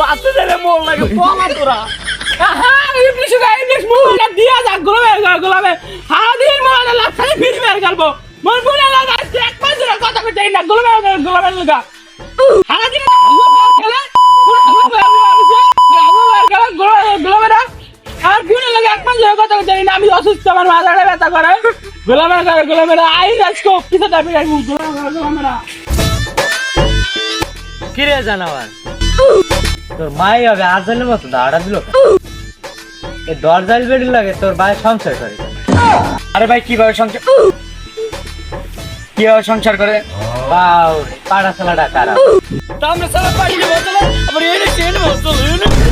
বাচ্চা ছেলে মোর লাগে পলা তোরা। আহা ইবলিশ গা ইবলিশ মুলা দিয়া যা, গোলামে গোলামে। হাদিন মোলা খালি ফিরি মের গেলবো মন বলে লাগা এক পাঁচ দিন কথা কইতে না গোলামে গোলামে লাগা। হাদিন খেলে গোলামে না। আর কোন লাগে এক কইতে না আমি অসুস্থ, আমার মাথাটা ব্যথা করে। গোলামে করে গোলামে আই রাজকো কিছু দাবি রাখব গোলামে গোলামে না। কিরে জানাবার তোর মাই হবে আজলের মতো দাঁড়া দিল এই দরজাল বেড়ি লাগে তোর ভাই সংসার করে আরে ভাই কীভাবে সংসার কীভাবে সংসার করে বাউ পাড়া খারাপ তা আমরা সারা পাড়ি দেবো চলে আবার এনে চেন বসতো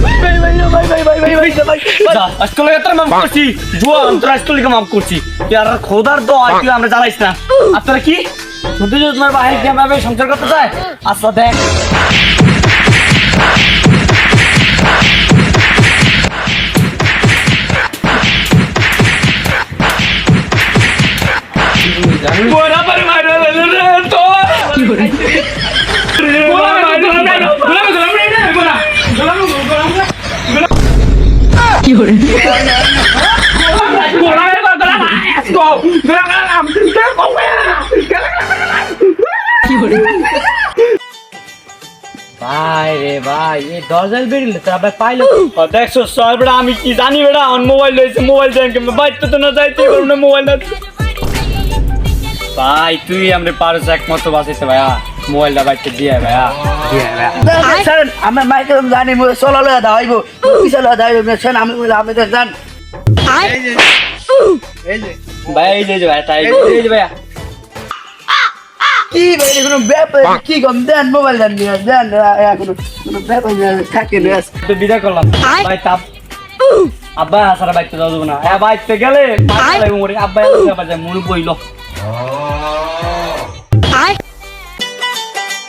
ভাই ভাই ভাই ভাই ভাই ভাই ভাই ভাই আজকাল এত মাফ করছি জুয়া আমরা আজকাল মাফ করছি তুই খোদার আর তুই আমরা জ্বালাইস না আপনারা কি শুধু যদি তোমার ভাই কীভাবে সংসার করতে চায় আচ্ছা দেখ বরাবর মারা রে তো কি করে ভাই রে ভাই এই দরজাল বেরিলে তোর আবার পাইলো দেখছ সর বেটা আমি কি জানি বেটা আমার মোবাইল রয়েছে মোবাইল দেখে বাইতে তো না যাইতে পারব না মোবাইল না ভাই তুই আমরা পারস একমত বাঁচাইতে ভাইয়া। মোবাইলটা বাইতে দিয়ে ভাইয়া। স্যার আমার মাইকে জানি চলো লয়ে দাঁড়াইব। পিছা লয়ে দাঁড়াইব স্যার আমি আমি তো জান। ভাই এই যে ভাই তাই। এই যে ভাইয়া। কি ভাই কোনো ব্যাপার কি কম? দেন মোবাইল দেন দেন কোনো কোনো ব্যাপার থাকে না তো বিদায় করলাম। ভাই তাপ। আব্বা আসারা বাইতে যাওয়া যাব না। হ্যাঁ বাইতে গেলে আব্বা মনে বইল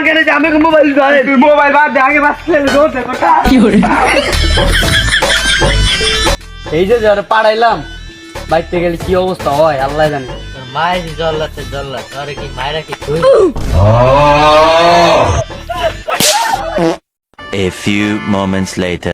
এই যে আমি মোবাইল ধরে মোবাইল বাদ দে আগে বাস খেলে দৌড়তে কথা। এই যে যারা পাড়াইলাম বাইতে গেলে কি অবস্থা হয় আল্লাহ জানে। মায়ের জল্লাতে জল্লা তোরে কি মায়েরা কি তুই? A few moments later.